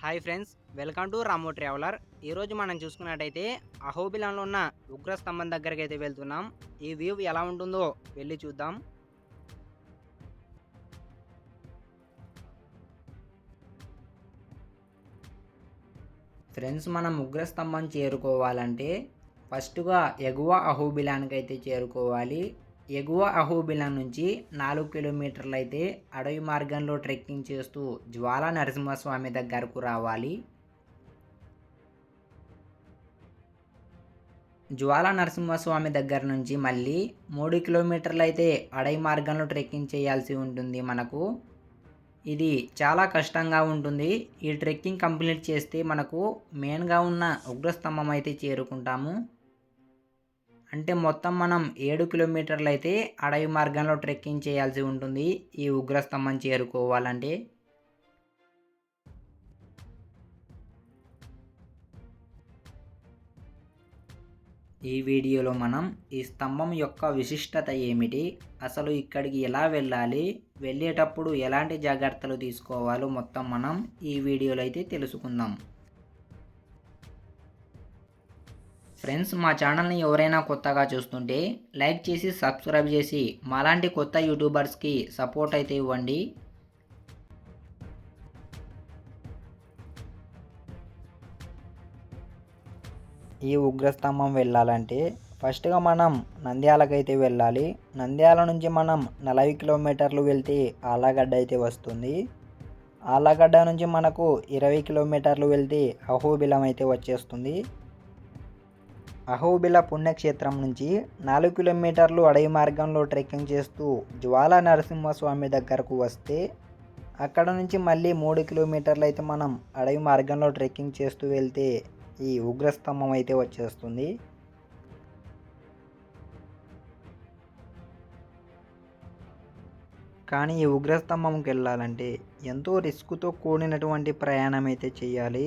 Hi friends welcome to Ramo traveller. ఈరోజు మనం చూసుకున్నట్టయితే అహోబిలంలో ఉన్న ఉగ్ర స్తంభం దగ్గరికి అయితే వెళ్తున్నాం. ఈ వ్యూ ఎలా ఉంటుందో వెళ్ళి చూద్దాం. ఫ్రెండ్స్ మనం ఉగ్ర స్తంభం చేరుకోవాలంటే ఫస్ట్గా ఎగువ అహోబిలానికి అయితే చేరుకోవాలి. ఎగువ అహోబిలం నుంచి నాలుగు కిలోమీటర్లు అయితే అడవి మార్గంలో ట్రెక్కింగ్ చేస్తూ జ్వాలా నరసింహస్వామి దగ్గరకు రావాలి. జ్వాలా నరసింహస్వామి దగ్గర నుంచి మళ్ళీ మూడు కిలోమీటర్లు అయితే అడవి మార్గంలో ట్రెక్కింగ్ చేయాల్సి ఉంటుంది మనకు. ఇది చాలా కష్టంగా ఉంటుంది. ఈ ట్రెక్కింగ్ కంప్లీట్ చేస్తే మనకు మెయిన్గా ఉన్న ఉగ్రస్తంభం అయితే చేరుకుంటాము. అంటే మొత్తం మనం ఏడు కిలోమీటర్లు అయితే అడవి మార్గంలో ట్రెక్కింగ్ చేయాల్సి ఉంటుంది. ఈ ఉగ్రస్తంభం చేరుకోవాలంటే. ఈ వీడియోలో మనం ఈ స్తంభం యొక్క విశిష్టత ఏమిటి? అసలు ఇక్కడికి ఎలా వెళ్ళాలి? వెళ్ళేటప్పుడు ఎలాంటి జాగ్రత్తలు తీసుకోవాలో మొత్తం మనం ఈ వీడియోలో అయితే తెలుసుకుందాం. ఫ్రెండ్స్ మా ఛానల్ని ఎవరైనా కొత్తగా చూస్తుంటే లైక్ చేసి సబ్స్క్రైబ్ చేసి మాలాంటి కొత్త యూట్యూబర్స్కి సపోర్ట్ అయితే ఇవ్వండి. ఈ ఉగ్రస్తంభం వెళ్ళాలంటే ఫస్ట్గా మనం నంద్యాలకైతే వెళ్ళాలి. నంద్యాల నుంచి మనం నలభై కిలోమీటర్లు వెళ్తే ఆలగడ్డ అయితే వస్తుంది. ఆలగడ్డ నుంచి మనకు ఇరవై కిలోమీటర్లు వెళ్తే అహోబిలం అయితే వచ్చేస్తుంది. అహోబిల పుణ్యక్షేత్రం నుంచి నాలుగు కిలోమీటర్లు అడవి మార్గంలో ట్రెక్కింగ్ చేస్తూ జ్వాలా నరసింహస్వామి దగ్గరకు వస్తే అక్కడ నుంచి మళ్ళీ మూడు కిలోమీటర్లు అయితే మనం అడవి మార్గంలో ట్రెక్కింగ్ చేస్తూ వెళ్తే ఈ ఉగ్రస్తంభం అయితే వచ్చేస్తుంది. కానీ ఈ ఉగ్రస్తంభంకి వెళ్ళాలంటే ఎంతో రిస్క్తో కూడినటువంటి ప్రయాణం అయితే చేయాలి.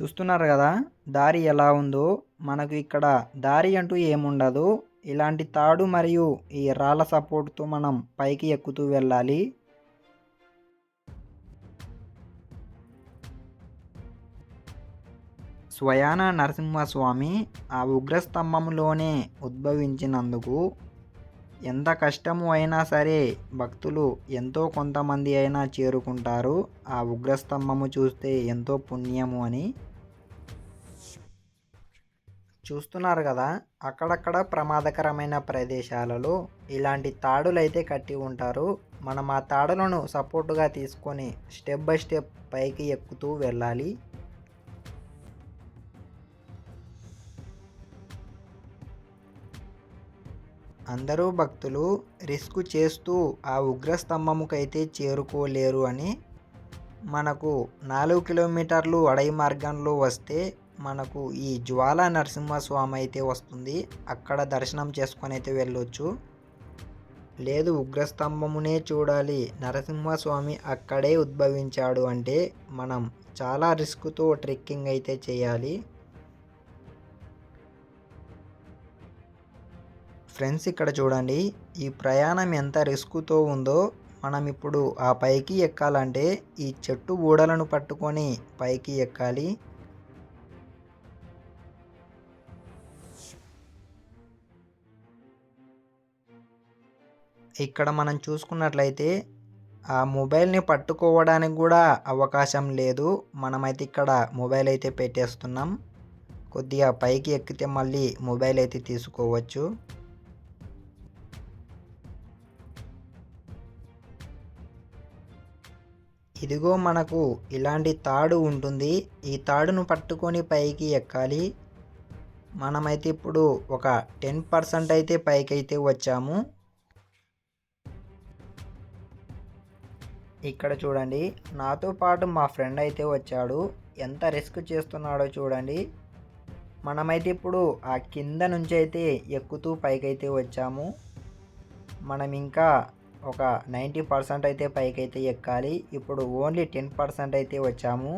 చూస్తున్నారు కదా? దారి ఎలా ఉందో? మనకు ఇక్కడ దారి అంటూ ఏముండదు. ఇలాంటి తాడు మరియు ఈ రాళ్ళ సపోర్ట్తో మనం పైకి ఎక్కుతూ వెళ్ళాలి. స్వయాన నరసింహస్వామి ఆ ఉగ్రస్తంభంలోనే ఉద్భవించినందుకు ఎంత కష్టము అయినా సరే భక్తులు ఎంతో కొంతమంది అయినా చేరుకుంటారు. ఆ ఉగ్రస్తంభము చూస్తే ఎంతో పుణ్యము అని చూస్తున్నారు కదా అక్కడక్కడ ప్రమాదకరమైన ప్రదేశాలలో ఇలాంటి తాడులు అయితే కట్టి ఉంటారు. మనం ఆ తాడులను సపోర్టుగా తీసుకొని స్టెప్ బై స్టెప్ పైకి ఎక్కుతూ వెళ్ళాలి. అందరూ భక్తులు రిస్క్ చేస్తూ ఆ ఉగ్రస్తంభముకైతే చేరుకోలేరు అని మనకు నాలుగు కిలోమీటర్లు అడవి మార్గంలో వస్తే మనకు ఈ జ్వాలా నరసింహస్వామి అయితే వస్తుంది. అక్కడ దర్శనం చేసుకొని అయితే వెళ్ళొచ్చు. లేదు ఉగ్రస్తంభమునే చూడాలి. నరసింహస్వామి అక్కడే ఉద్భవించాడు అంటే మనం చాలా రిస్క్తో ట్రెక్కింగ్ అయితే చేయాలి. ఫ్రెండ్స్ ఇక్కడ చూడండి. ఈ ప్రయాణం ఎంత రిస్క్తో ఉందో మనం ఇప్పుడు ఆ పైకి ఎక్కాలంటే ఈ చెట్టు ఊడలను పట్టుకొని పైకి ఎక్కాలి. ఇక్కడ మనం చూసుకున్నట్లయితే ఆ మొబైల్ని పట్టుకోవడానికి కూడా అవకాశం లేదు. మనమైతే ఇక్కడ మొబైల్ అయితే పెట్టేస్తున్నాం. కొద్దిగా పైకి ఎక్కితే మళ్ళీ మొబైల్ అయితే తీసుకోవచ్చు. ఇదిగో మనకు ఇలాంటి తాడు ఉంటుంది. ఈ తాడును పట్టుకొని పైకి ఎక్కాలి. మనమైతే ఇప్పుడు ఒక టెన్ పర్సెంట్ అయితే పైకి అయితే వచ్చాము. ఇక్కడ చూడండి. నాతో పాటు మా ఫ్రెండ్ అయితే వచ్చాడు. ఎంత రిస్క్ చేస్తున్నాడో చూడండి. మనమైతే ఇప్పుడు ఆ కింద నుంచి అయితే ఎక్కుతూ పైకైతే వచ్చాము. మనం ఇంకా ఒక నైంటీ పర్సెంట్ అయితే పైకైతే ఎక్కాలి. ఇప్పుడు ఓన్లీ టెన్ పర్సెంట్ అయితే వచ్చాము.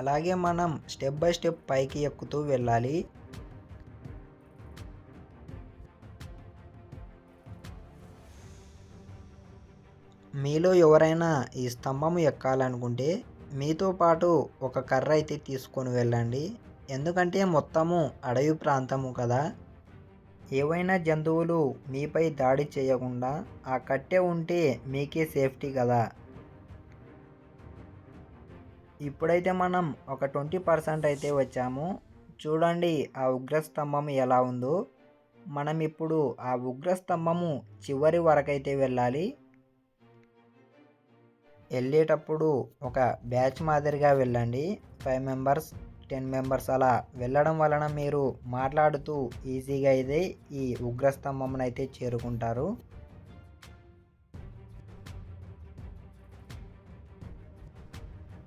అలాగే మనం స్టెప్ బై స్టెప్ పైకి ఎక్కుతూ వెళ్ళాలి. మీలో ఎవరైనా ఈ స్తంభము ఎక్కాలనుకుంటే మీతో పాటు ఒక కర్ర అయితే తీసుకొని వెళ్ళండి. ఎందుకంటే మొత్తము అడవి ప్రాంతము కదా. ఏవైనా జంతువులు మీపై దాడి చేయకుండా ఆ కట్టె ఉంటే మీకే సేఫ్టీ కదా. ఇప్పుడైతే మనం ఒక ట్వంటీ పర్సెంట్ అయితే వచ్చాము. చూడండి ఆ ఉగ్రస్తంభం ఎలా ఉందో. మనం ఇప్పుడు ఆ ఉగ్రస్తంభము చివరి వరకైతే వెళ్ళాలి. వెళ్ళేటప్పుడు ఒక బ్యాచ్ మాదిరిగా వెళ్ళండి. ఫైవ్ మెంబర్స్ టెన్ మెంబర్స్ అలా వెళ్ళడం వలన మీరు మాట్లాడుతూ ఈజీగా అయితే ఈ ఉగ్రస్తంభం అయితే చేరుకుంటారు.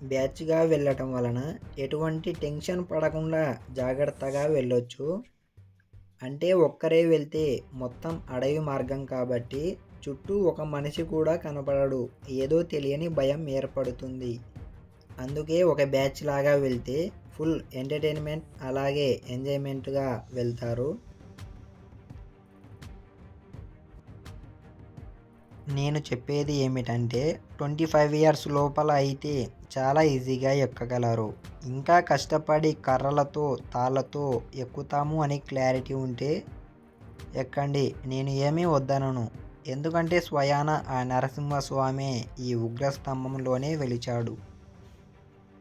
బ్యాచ్గా వెళ్ళటం వలన ఎటువంటి టెన్షన్ పడకుండా జాగ్రత్తగా వెళ్ళొచ్చు. అంటే ఒక్కరే వెళ్తే మొత్తం అడవి మార్గం కాబట్టి చుట్టూ ఒక మనిషి కూడా కనపడడు ఏదో తెలియని భయం ఏర్పడుతుంది. అందుకే ఒక బ్యాచ్ లాగా వెళ్తే ఫుల్ ఎంటర్టైన్మెంట్ అలాగే ఎంజాయ్మెంట్గా వెళ్తారు. నేను చెప్పేది ఏమిటంటే ట్వంటీ ఫైవ్ ఇయర్స్ లోపల అయితే చాలా ఈజీగా ఎక్కగలరు. ఇంకా కష్టపడి కర్రలతో తాళ్ళతో ఎక్కుతాము అని క్లారిటీ ఉంటే ఎక్కండి నేను ఏమీ వద్దనను. ఎందుకంటే స్వయాన ఆ నరసింహస్వామి ఈ ఉగ్రస్తంభంలోనే వెలిచాడు.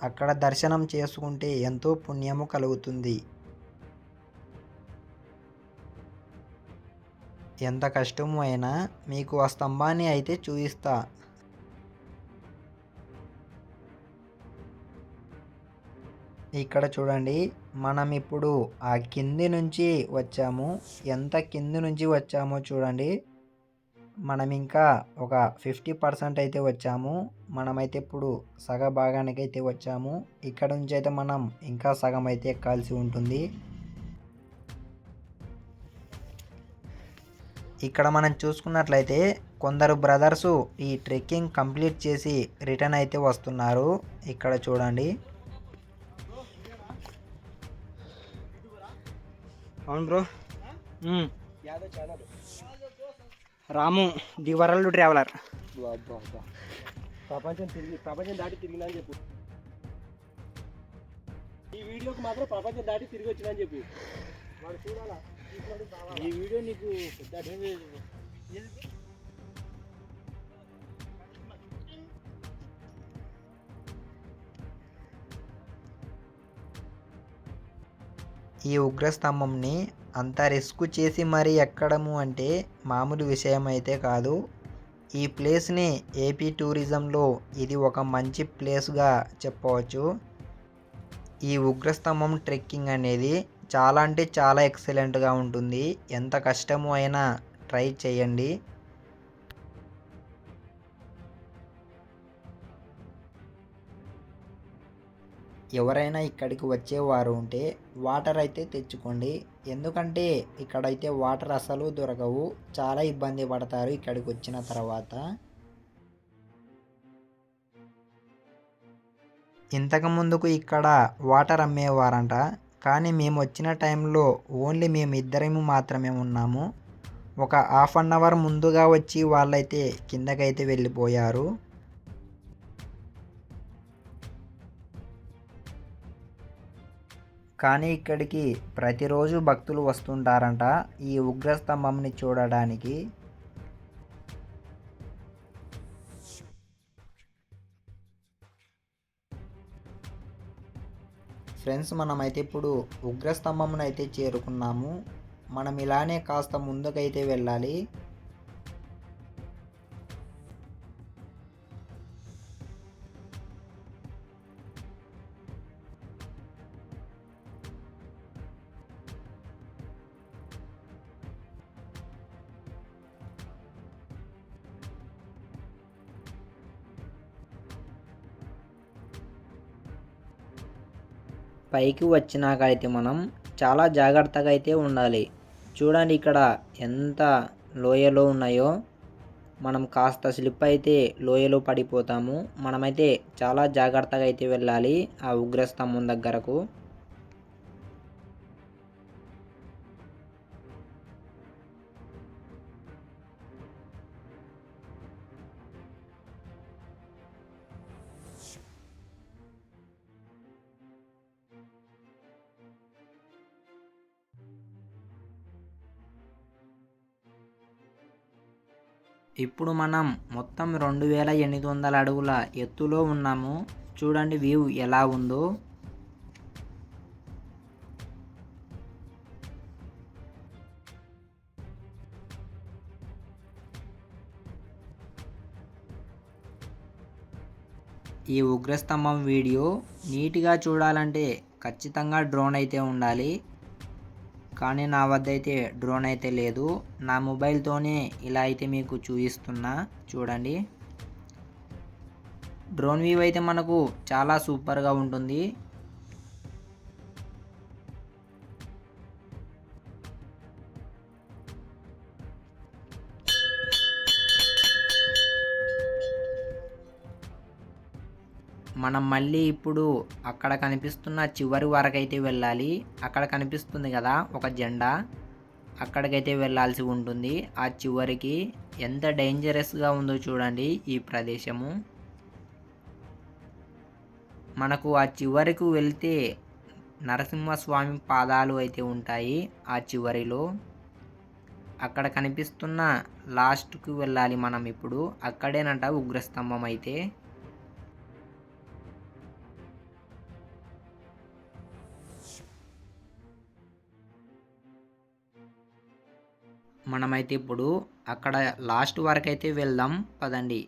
అక్కడ దర్శనం చేసుకుంటే ఎంతో పుణ్యము కలుగుతుంది. ఎంత కష్టము అయినా మీకు ఆ స్తంభాన్ని అయితే చూపిస్తా. ఇక్కడ చూడండి మనం ఇప్పుడు ఆ కింది నుంచి వచ్చాము. ఎంత కింది నుంచి వచ్చామో చూడండి. మనం ఇంకా ఒక ఫిఫ్టీ పర్సెంట్ అయితే వచ్చాము. మనమైతే ఇప్పుడు సగ భాగానికి అయితే వచ్చాము. ఇక్కడ నుంచి అయితే మనం ఇంకా సగం అయితే ఎక్కాల్సి ఉంటుంది. ఇక్కడ మనం చూసుకున్నట్లయితే కొందరు బ్రదర్స్ ఈ ట్రెక్కింగ్ కంప్లీట్ చేసి రిటర్న్ అయితే వస్తున్నారు. ఇక్కడ చూడండి. అవును bro. Ramu the world traveller ప్రపంచం తిరిగి ప్రపంచం దాటి తిరిగినా అని చెప్పు. ఈ వీడియోకి మాత్రం ప్రపంచం దాటి తిరిగి వచ్చినా అని చెప్పు. వాడు చూడాలా? ఈ వీడియో నీకు పెద్ద. ఈ ఉగ్రస్తంభంని అంత రిస్క్ చేసి మరీ ఎక్కడము అంటే మామూలు విషయం అయితే కాదు. ఈ ప్లేస్ని ఏపీ టూరిజంలో ఇది ఒక మంచి ప్లేస్గా చెప్పవచ్చు. ఈ ఉగ్రస్తంభం ట్రెక్కింగ్ అనేది చాలా అంటే చాలా ఎక్సలెంట్గా ఉంటుంది. ఎంత కష్టము అయినా ట్రై చేయండి. ఎవరైనా ఇక్కడికి వచ్చేవారు ఉంటే వాటర్ అయితే తెచ్చుకోండి. ఎందుకంటే ఇక్కడైతే వాటర్ అసలు దొరకవు. చాలా ఇబ్బంది పడతారు ఇక్కడికి వచ్చిన తర్వాత. ఇంతకు ముందుకు ఇక్కడ వాటర్ అమ్మేవారంట. కానీ మేము వచ్చిన టైంలో ఓన్లీ మేము ఇద్దరము మాత్రమే ఉన్నాము. ఒక హాఫ్ అన్ అవర్ ముందుగా వచ్చి వాళ్ళైతే కిందకైతే వెళ్ళిపోయారు. కానీ ఇక్కడికి ప్రతిరోజు భక్తులు వస్తుంటారంట ఈ ఉగ్రస్తంభంని చూడడానికి. ఫ్రెండ్స్ మనమైతే ఇప్పుడు ఉగ్రస్తంభంను అయితే చేరుకున్నాము. మనం ఇలానే కాస్త ముందుకైతే వెళ్ళాలి. పైకి వచ్చినాక అయితే మనం చాలా జాగ్రత్తగా అయితే ఉండాలి. చూడండి ఇక్కడ ఎంత లోయలో ఉన్నాయో. మనం కాస్త స్లిప్ అయితే లోయలో పడిపోతాము. మనమైతే చాలా జాగ్రత్తగా అయితే వెళ్ళాలి ఆ ఉగ్రస్తంభం దగ్గరకు. ఇప్పుడు మనం మొత్తం రెండు వేల ఎనిమిది వందల అడుగుల ఎత్తులో ఉన్నాము. చూడండి వ్యూ ఎలా ఉందో. ఈ ఉగ్రస్తంభం వీడియో నీట్గా చూడాలంటే ఖచ్చితంగా డ్రోన్ అయితే ఉండాలి. కానీ నా వద్ద అయితే డ్రోన్ అయితే లేదు. నా మొబైల్తోనే ఇలా అయితే మీకు చూపిస్తున్నా. చూడండి. డ్రోన్ వ్యూ అయితే మనకు చాలా సూపర్గా ఉంటుంది. మనం మళ్ళీ ఇప్పుడు అక్కడ కనిపిస్తున్న చివరి వరకైతే వెళ్ళాలి. అక్కడ కనిపిస్తుంది కదా ఒక జెండా. అక్కడికైతే వెళ్ళాల్సి ఉంటుంది. ఆ చివరికి ఎంత డేంజరస్గా ఉందో చూడండి ఈ ప్రదేశము. మనకు ఆ చివరికి వెళ్తే నరసింహస్వామి పాదాలు అయితే ఉంటాయి ఆ చివరిలో. అక్కడ కనిపిస్తున్న లాస్ట్కు వెళ్ళాలి మనం ఇప్పుడు. అక్కడేనంట ఉగ్రస్తంభం అయితే. మనమైతే ఇప్పుడు అక్కడ లాస్ట్ వరకు అయితే వెళ్దాం. పదండి.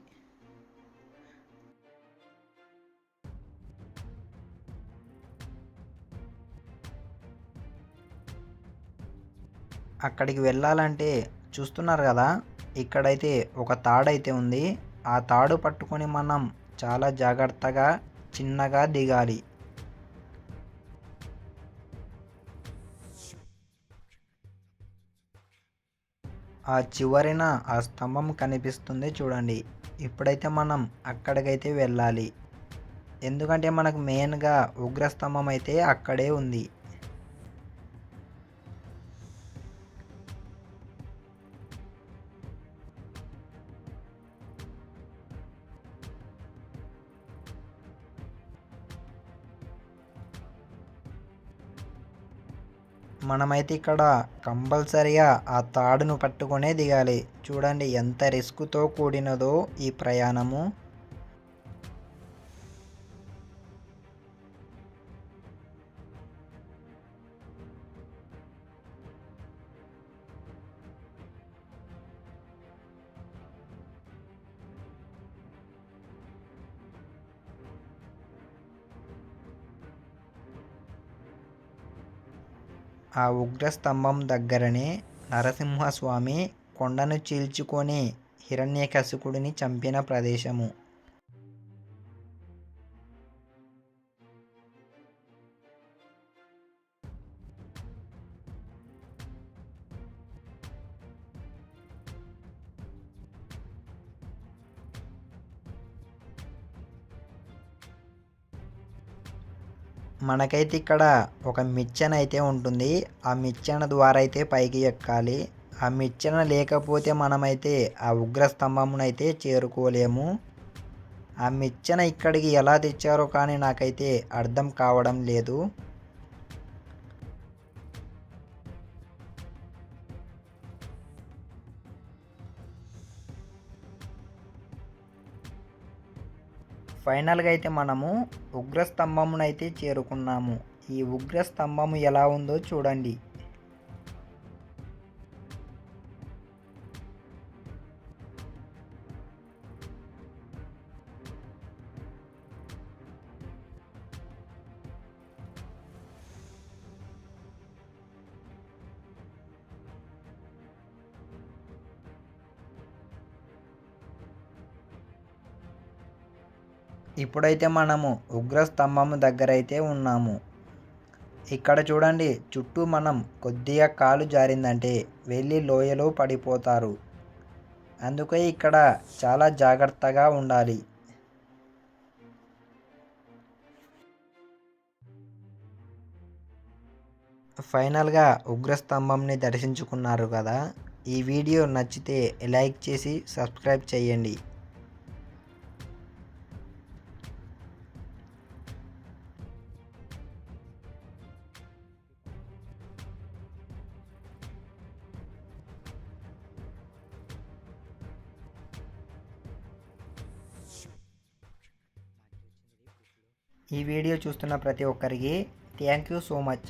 అక్కడికి వెళ్ళాలంటే చూస్తున్నారు కదా ఇక్కడైతే ఒక తాడైతే ఉంది. ఆ తాడు పట్టుకొని మనం చాలా జాగ్రత్తగా చిన్నగా దిగాలి. ఆ చివరిన ఆ స్తంభం కనిపిస్తుంది చూడండి. ఇప్పుడైతే మనం అక్కడికైతే వెళ్ళాలి. ఎందుకంటే మనకు మెయిన్గా ఉగ్రస్తంభం అయితే అక్కడే ఉంది. మనమైతే ఇక్కడ కంపల్సరిగా ఆ తాడును పట్టుకునే దిగాలి. చూడండి ఎంత రిస్క్తో కూడినదో ఈ ప్రయాణము. ఆ ఉగ్రస్తంభం దగ్గరనే నరసింహస్వామి కొండను చీల్చుకొని హిరణ్యకశిపుడిని చంపిన ప్రదేశము. మనకైతే ఇక్కడ ఒక మిచ్చన అయితే ఉంటుంది. ఆ మిచ్చన ద్వారా అయితే పైకి ఎక్కాలి. ఆ మిచ్చన లేకపోతే మనమైతే ఆ ఉగ్రస్తంభమునైతే చేరుకోలేము. ఆ మిచ్చన ఇక్కడికి ఎలా తెచ్చారో కానీ నాకైతే అర్థం కావడం లేదు. ఫైనల్గా అయితే మనము ఉగ్రస్తంభమునైతే చేరుకున్నాము. ఈ ఉగ్రస్తంభము ఎలా ఉందో చూడండి. ఇప్పుడైతే మనము ఉగ్రస్తంభం దగ్గర అయితే ఉన్నాము. ఇక్కడ చూడండి చుట్టూ మనం కొద్దిగా కాలు జారిందంటే వెళ్ళి లోయలో పడిపోతారు. అందుకే ఇక్కడ చాలా జాగ్రత్తగా ఉండాలి. ఫైనల్గా ఉగ్రస్తంభంని దర్శించుకున్నారు కదా. ఈ వీడియో నచ్చితే లైక్ చేసి సబ్స్క్రైబ్ చేయండి. ఈ వీడియో చూస్తున్న ప్రతి ఒక్కరికి థ్యాంక్ యూ సో మచ్.